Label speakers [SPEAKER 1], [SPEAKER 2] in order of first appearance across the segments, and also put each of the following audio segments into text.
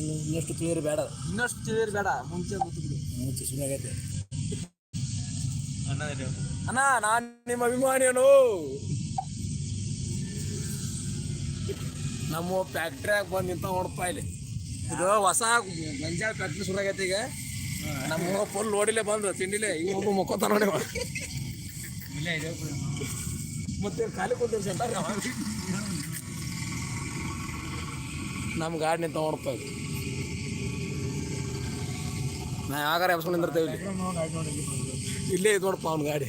[SPEAKER 1] ಇನ್ನು ಇನ್ನಷ್ಟು ಕ್ಲಿಯರ್ ಬೇಡ
[SPEAKER 2] ಇನ್ನಷ್ಟು ತಿಳಿಯರ್ ಬೇಡ. ಮುಂಚೆ ಗೊತ್ತು ಬಿಡು
[SPEAKER 1] ಮುಂಚೆ ಸುಮ್ಮನೆ ಆಗೈತೆ.
[SPEAKER 2] ಅಣ್ಣ
[SPEAKER 1] ಅಣ್ಣ ನಾನ್ ನಿಮ್ಮ ಅಭಿಮಾನಿಯನು. ನಮ್ಮ ಫ್ಯಾಕ್ಟ್ರಿಯಾಗ ಬಂದು ನಿಂತ ನೋಡಪ್ಪ ಇಲ್ಲಿ. ಇದು ಹೊಸ ಗಂಜಾಳ ಫ್ಯಾಕ್ಟ್ರಿ ಶುರುವಾಗೈತೆ ಈಗ. ನಮ್ಮ ಫುಲ್ ನೋಡಿಲೆ ಬಂದು ತಿಂಡಿಲೆ. ಈಗ ಒಬ್ಬ ಮಕ್ಕೋತ ನೋಡಿ ಅವ.
[SPEAKER 2] ಇಲ್ಲೇ ಇದೆ
[SPEAKER 1] ಮತ್ತೆ ಖಾಲಿ ಕೂತಿರ್ ಸೆಂಟರ್ ನಮ್ಮ ಗಾಡಿ ನಿಂತ ನೋಡಪ್ಪ ಇಲ್ಲಿ ನಾ ಯಾಕಾರ ಎಬ್ಸ್ಕೊಂಡು ನಿಂದಿರ್ತೇವೆ ಇಲ್ಲಿ? ಇಲ್ಲೇ ಇದು ನೋಡಪ್ಪ ಅವ್ನ ಗಾಡಿ.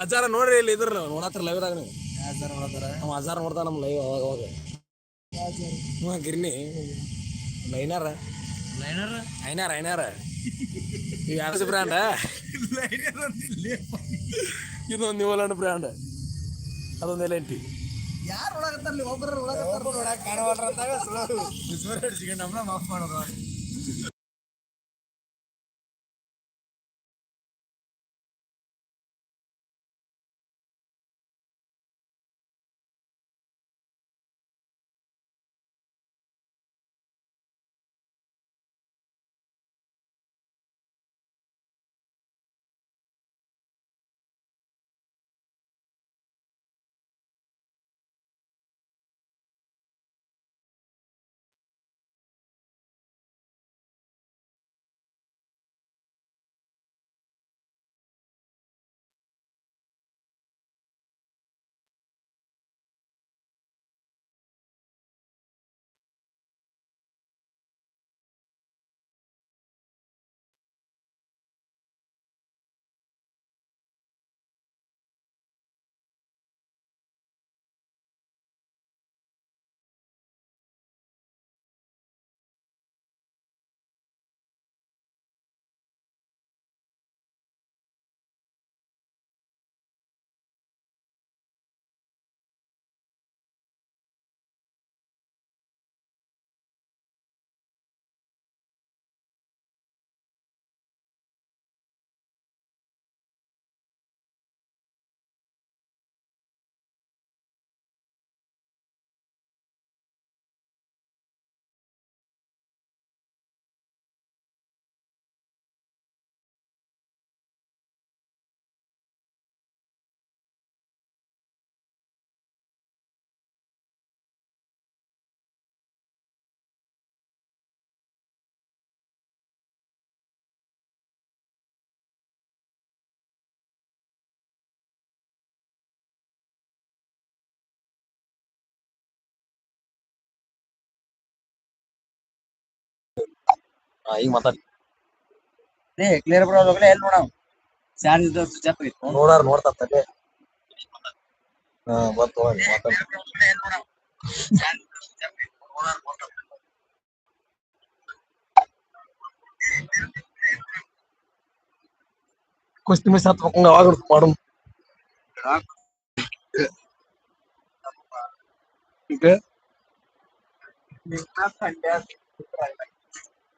[SPEAKER 1] ಹಜಾರ ನೋಡ್ರಿ ಇಲ್ಲಿ ಇದ್ರ ನೋಡತ್ರ ಆಗ ನೀವು? ನಮ್ಮ ಅಜ್ಜಾರ ನೋಡ್ತಾ ನಮ್ಮ ಲೈವ್ ಅವಾಗ ಅವಾಗ. ಹ್ಞೂ ಗಿರ್ನಿ. ಲೈನರ?
[SPEAKER 2] ಲೈನರ್
[SPEAKER 1] ಐನಾರ ಐನಾರ. ಇವು ಯಾರು ಬ್ರ್ಯಾಂಡ ಇದೊಂದು ನ್ಯೂಲ್ಯಾಂಡ್ ಬ್ರ್ಯಾಂಡ್ ಅದೊಂದು ಎಲ್ ಎಂಟಿ ಟಿ
[SPEAKER 2] ಯಾರು ಒಳಗತ್ತಾರ ಒಬ್ಬರು ಒಳಗತ್ತಾರ ನಮ್ಮನ್ನ ಮಾಫ್ ಮಾಡೋದು.
[SPEAKER 1] ಈಗ ಮಾತಾಡಿ.
[SPEAKER 2] ಏ ಕ್ಲಿಯರ್ ಬರೋ ಹೋಗಲೇ ಎಲ್ಲಿ ನೋಡವ್? ಸ್ಯಾನ್ ಇದು ಸ್ವಿಚ್ ಇತ್ತು
[SPEAKER 1] ನೋಡಾರ ನೋಡ್ತಾ ತಲೆ ಹಾ ಬಂತು ಮಾತಾಡಿ. ಕುಸ್ತಿ ಮಿಸ್ ಹತ್ಬೇಕು ಅವಾಗ ಮಾಡು ಈಗ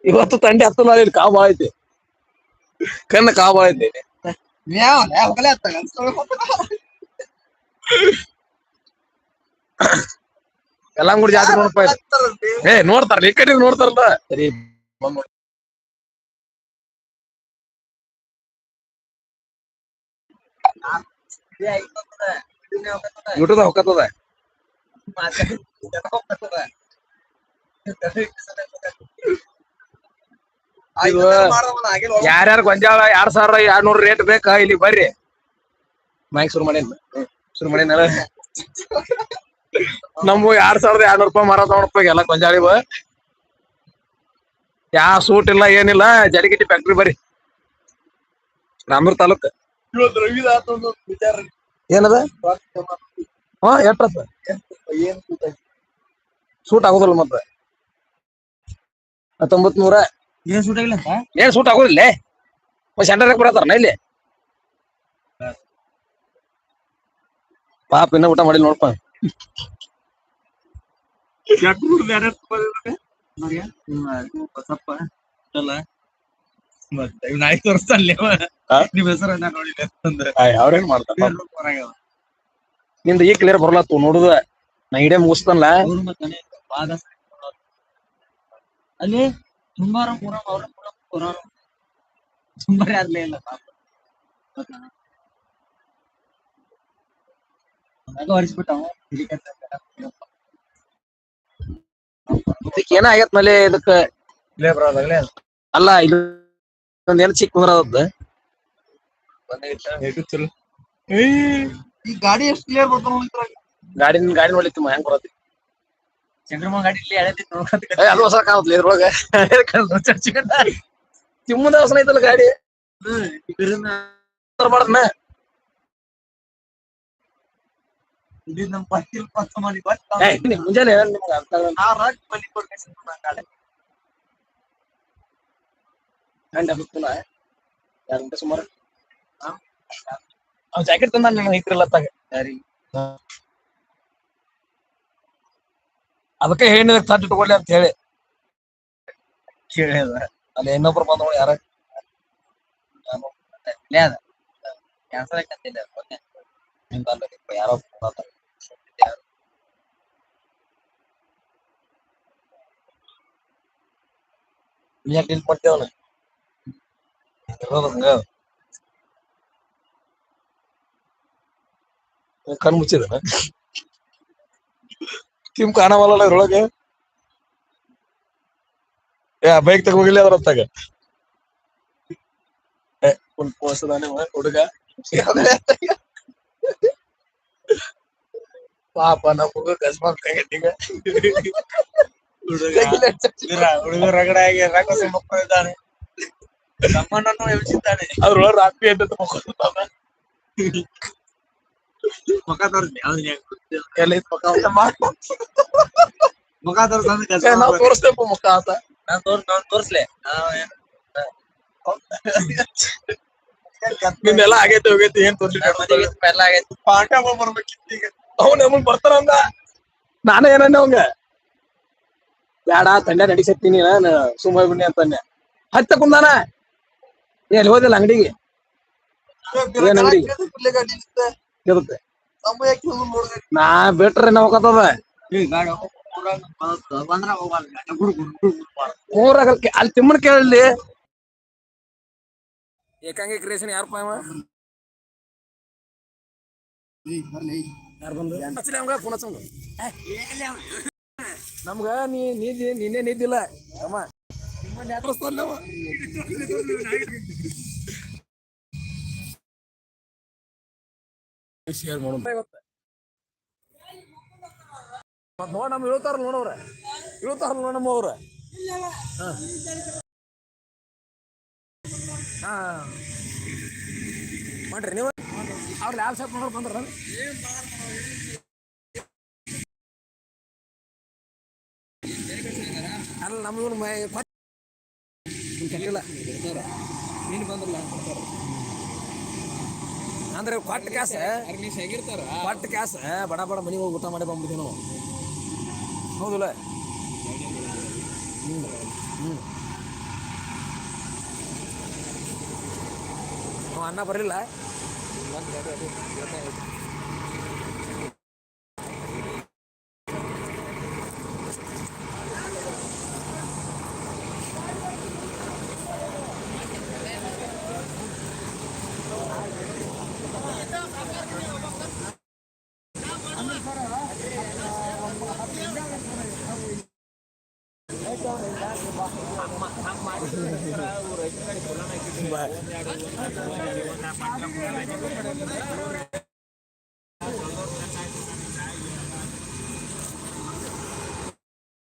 [SPEAKER 1] ಇವತ್ತು ತಂಡಿ ಹತ್ತಲ್ಲ ಇಲ್ಲಿ ಕಾವು ಐತಿ ಕಣ್ಣ ಕಾವು ಐತಿ
[SPEAKER 2] ಯಾವ ಯಾವ ಹೋಗಲೇ ಅತ್ತ
[SPEAKER 1] ಯಲ್ಲಂಗುಡಿ ಜಾತ್ರೆ ನೋಡಪ್ಪ ಇದು. ಏ ನೋಡ್ತಾರಲ್ಲ ಈ ಕಡೆ ನೋಡ್ತಾರಲ್ಲ ಸರಿ ಬಂದ್ ನೋಡಿ. ಯೂಟ್ಯೂಬ್ ಯಾರ್ಯಾರು ಗೊಂಜಾಳ ಎರಡ್ ಸಾವಿರ ಎರಡ್ ನೂರ್ ರೇಟ್ ಬೇಕಾ ಇಲ್ಲಿ ಬರ್ರಿ. ಮೈಕ್ ಶುರು ಮಾಡೇನ್ ಶುರು ಮಾಡೇನಲ್ಲ ನಮ್ಗು ಎರಡ್ ಸಾವಿರದ ಎರಡ್ ನೂರ್ ರೂಪಾಯಿ ಮಾರ ನೋಡಪ್ಪ ಎಲ್ಲ ಗೊಂಜಾಳಿವ ಯಾ ಸೂಟ್ ಇಲ್ಲ ಏನಿಲ್ಲ ಜಡಿಗಿಟ್ಟಿ ಫ್ಯಾಕ್ಟ್ರಿ ಬರ್ರಿ. ರಾಮೂರ್ ತಾಲೂಕ್. ಏನದ? ಹಾ ಎಟ್ಟ ಸೂಟ್ ಆಗೋದಲ್ಲ ಮತ್ತೆ. ಹತ್ತೊಂಬತ್ ನೂರ
[SPEAKER 2] ಏನ್ ಸೂಟ್ ಆಗಿಲ್ಲ ಅಂತ?
[SPEAKER 1] ಏನ್ ಸೂಟ್ ಆಗೋದಿಲ್ಲ ಸೆಂಟರ್ ಬರತ್ತಾರ ಇಲ್ಲಿ. ಪಾಪ ಇನ್ನ ಊಟ ಮಾಡಿಲ್ಲ ನೋಡಪ್ಪ.
[SPEAKER 2] ಸ್ವಲ್ಪ ಅಲ್ಲ ಆಯ್ತು ತೋರಿಸ್ತಾನೆ
[SPEAKER 1] ಹಾ?
[SPEAKER 2] ನಿಮ್ ಹೆಸರು ನೋಡಿಲ್ಲ ಅಂತಂದ್ರೆ.
[SPEAKER 1] ಅವ್ರೇನ್ ಮಾಡ್ತಾರ ನಿಂದ ಈ ಕ್ಲಿಯರ್ ಬರ್ಲತ್ತು ನೋಡುದ. ನಾ ಇಡೇ
[SPEAKER 2] ಮುಗಿಸ್ತಾನಲ್ಲ. ಅಲ್ಲಿ? ತುಂಬಾರ ಅವ್ರ ಮೂರ ಕೊರೋನ ತುಂಬಾರ ಆಗ್ಲೇ ಇಲ್ಲ. ಹೊರಿಸ್ಬಿಟ್ಟ
[SPEAKER 1] ಇದಕ್ಕೆ ಏನ ಆಗೈತ್ ಮೇಲೆ ಇದಕ್ಕ? ಅಲ್ಲ ಇದು ಒಂದೇನು ಚಿಕ್ಕ
[SPEAKER 2] ಈ ಗಾಡಿ ಎಷ್ಟು ಕ್ಲಿಯರ್ ಬರ್ತಾವ
[SPEAKER 1] ಗಾಡಿ ಗಾಡಿ ನೋಡ್ಲಿಕ್ಕೆ ಹೆಂಗ್ ಬರತ್ತಿ?
[SPEAKER 2] ಚಂದ್ರಮ್ಮ ಗಾಡಿ ಇಲ್ಲಿ ಎಳೆದಿ ನೋಡ್ಕೊಂತ
[SPEAKER 1] ಏ, ಅದು ಹೊಸ ಕಾಣತ್ಲಿ ಇದ್ರೊಳಗ. ತಿಮ್ಮದ ಹೊಸನ ಐತಲ್ಲ ಗಾಡಿ.
[SPEAKER 2] ಇದರಿಂದ
[SPEAKER 1] ಮಾಡ್ದನ.
[SPEAKER 2] ಇದು ನಮ್ಮ ಪತ್ತಿಲ್ ಪತ್ತ ಮಾಡಿ ಬಟ್
[SPEAKER 1] ಏ, ನೀ ಮುಂಜಾನೆ ನಿಮ್ಗೆ ಅರ್ಥ ಆಗಲ್ಲ.
[SPEAKER 2] ನಾ ರಾಜ್ ಬಲಿ ಕೊಡ್ಬೇಕು ಗಾಡಿ
[SPEAKER 1] ಗಂಟೆ ಬಿತ್ತಲ್ಲ ಎರಡು ಗಂಟೆ ಸುಮಾರು ಅವ್ನ ಜಾಕೆಟ್ ತಂದ ನಾನು ಐತ್ರಲ್ಲ ಅತ್ತಾಗ
[SPEAKER 2] ಸರಿ
[SPEAKER 1] ಅದಕ್ಕೆ ಹೇಳಿದ ತಟ್ಟು ತಗೊಳ್ಳಿ ಅಂತ ಹೇಳಿ
[SPEAKER 2] ಕೇಳಿದ
[SPEAKER 1] ಅಲ್ಲಿ ಇನ್ನೊಬ್ರು ಬಂದವಳು ಯಾರ
[SPEAKER 2] ಇಲ್ಲೇ ಅದ ಕ್ಯಾನ್ಸಲ್ ಆಕತ್ತಿಲ್ಲ ಮೊನ್ನೆ
[SPEAKER 1] ಯಾರೋ ನೀ ಯಾಕೆ ಡಿಲ್ ಮಾಡ್ತೇವನ ಹಂಗ ಕಣ್ ಮುಚ್ಚಿದ ಟಿಮ್ ಕಾಣವಲ್ಲ ಇದ್ರೊಳಗೆ? ಏ ಬೈಕ್ ತಗೋಗಿಲ್ಲ ಅದ್ರ ಹೊತ್ತಾಗ? ಪೋಸದಾನೆ ಹುಡುಗ. ಪಾಪ ನಮಗ ಗಸ್ಮಾನ್ ಕೈಗಟ್ಟಿಗ
[SPEAKER 2] ಹುಡುಗ ರಗಡೆ ಆಗಿ ರಾಕೋಸ ಮಕ್ಕಳಿದ್ದಾನೆ ನಮ್ಮನ್ನು ಯೋಚಿಸಿದ್ದಾನೆ
[SPEAKER 1] ಅದ್ರೊಳಗೆ ರಾತ್ರಿ ಎದ್ದು ಮಕ್ಕೊಂತಾನ
[SPEAKER 2] ಮುಖ ತೋರಿಸ್ಲಿ ಅವ್ನಿಗೆ ಹೆಂಗ್ ಗೊತ್ತಿಲ್ಲ.
[SPEAKER 1] ಎಲ್ಲ ಇದ್
[SPEAKER 2] ಮುಖ ಕೆಲಸ
[SPEAKER 1] ನಾವ್ ತೋರಿಸ್ತೇಪ ಮುಖ
[SPEAKER 2] ನಾನ್ ತೋರ್ಸ್ ನಾನ್ ತೋರ್ಸ್ಲೆ
[SPEAKER 1] ನಿಂದೆಲ್ಲ ಆಗೈತಿ ಹೋಗೈತಿ ಏನ್ ತೋರ್ಲಿ
[SPEAKER 2] ಎಲ್ಲ ಆಗೈತಿ
[SPEAKER 1] ಪಾಠ ಬರ್ಬೇಕಿತ್ತು ಈಗ ಅವ್ನ ನಮಗ್ ಬರ್ತಾರ ಅಂದ ನಾನೇ ಏನಂದೆ ಅವಂಗ ಬ್ಯಾಡ ತಂಡ ನಡಿಸತ್ತೀನಿ ನಾನು ಸುಮ್ಮ ಬಿಡ್ನಿ ಅಂತಂದೆ ಹತ್ತ ಕುಂದಾನ ಎಲ್ಲಿ ಹೋದಿಲ್ಲ ಅಂಗಡಿಗೆ ಏನ್ ಅಂಗಡಿ ಇರುತ್ತೆ ನಾ ಬಿಟ್ರೆ
[SPEAKER 2] ಮಾಡು.
[SPEAKER 1] ಊರಾಗ ಅಲ್ಲಿ- ತಿಮ್ಮನ ಕೇಳಲಿ ಏಕಾಂಗಿ ಕ್ರಿಯೇಷನ್ ಯಾರು ನಮ್ಗ ನೀ ನಿದ್ದಿ ನಿನ್ನೆ ನಿದ್ದಿಲ್ಲ. ಅಮ್ಮ. ಶೇರ್ ಮಾಡೋಣ. ಮತ್ ನೋಡ್ ನಮ್ ಇಳ್ತಾರ ನೋಡವ್ರ ಇಳ್ತಾರ ನೋಡ್ ನಮ್ಮ ಅವ್ರ. ಹಾ. ಮಾಡ್ರಿ ನೀವು. ಅವ್ರ ಲ್ಯಾಬ್ ಶಾಪ್ ನೋಡೋರು ಬಂದ್ರ ಅಲ್ಲ ಕಟ್ಟಿಲ್ಲ ನೀನು ಬಂದ್ರಲ್ಲ ಅಂದ್ರೆ ಕೊಟ್ಟ ಕ್ಯಾಸ. ಕೊಟ್ಟ ಕ್ಯಾಸ. ಬಡ ಬಡ ಮನೆಗೆ ಹೋಗಿ ಊಟ ಮಾಡಿ ಬಂದ್ಬಿಡ್ತೀವಿ ನಾವು. ಹೌದಲ್ಲ? ಹ್ಮ್. ಹ್ಮ್. ಅನ್ನ ಬರಲಿಲ್ಲ? बाय